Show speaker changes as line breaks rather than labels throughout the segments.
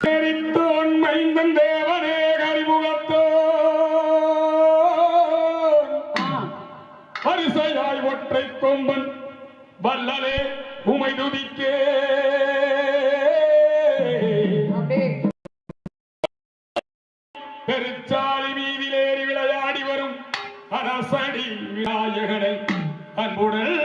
எரித்தோன் மைந்தன் தேவனே கரிமுகத்தோன் வரிசையாய் ஒற்றை கொம்பன் வல்லலே உமை துதிக்கே. பெருச்சாலி வீதியிலேறி விளையாடி வரும் அரசடி விநாயகனை அன்புடன்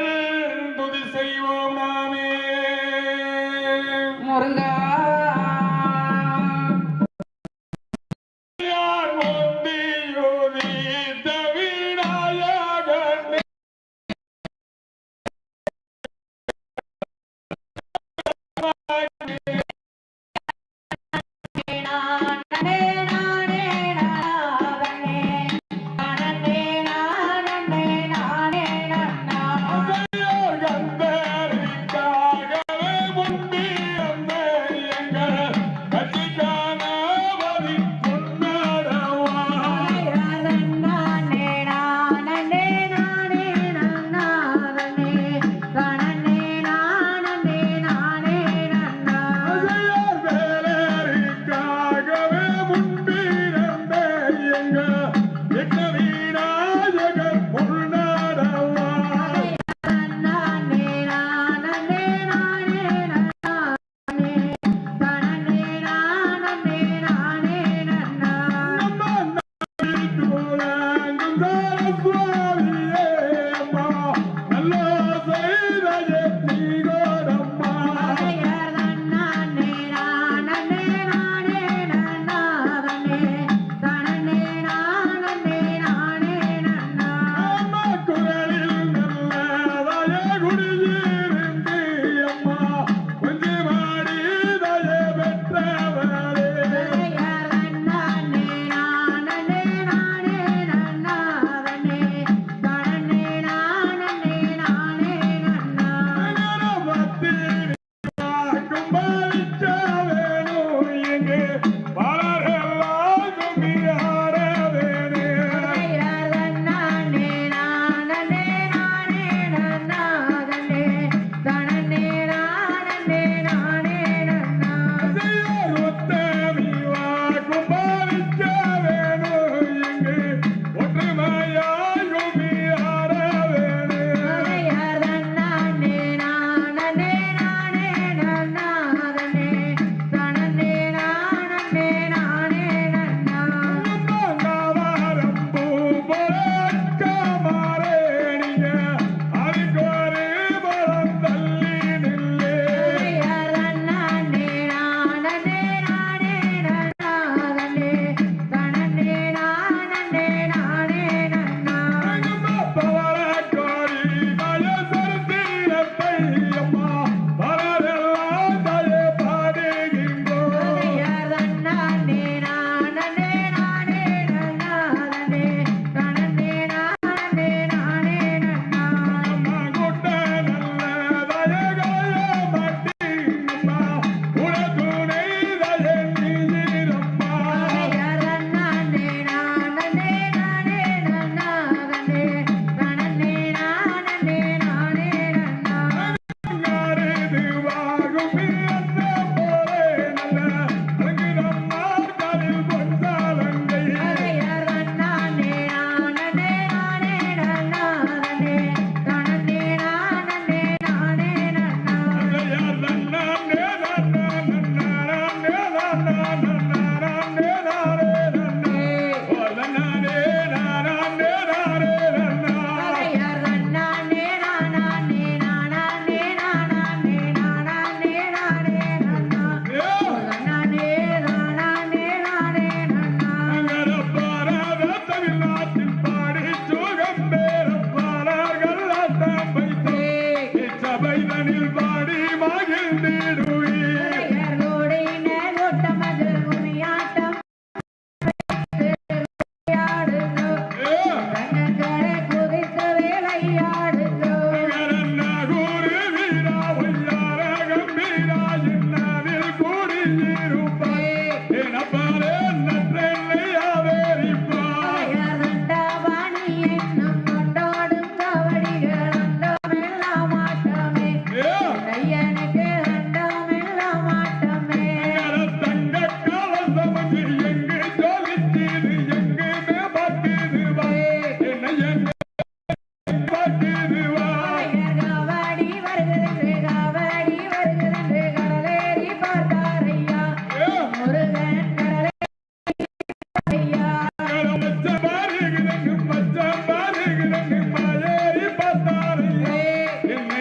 nobody,
nobody.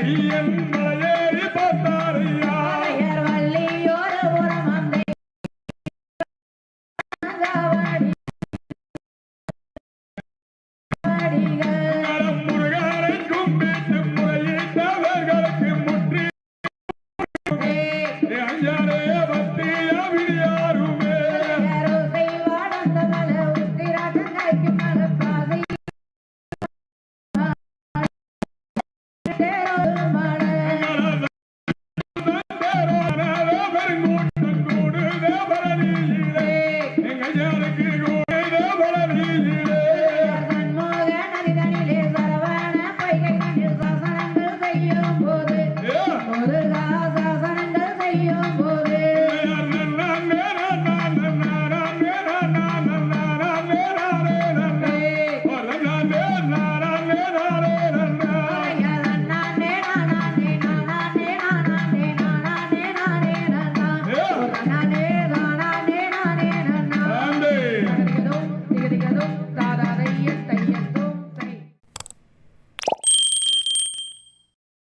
Yeah. yeah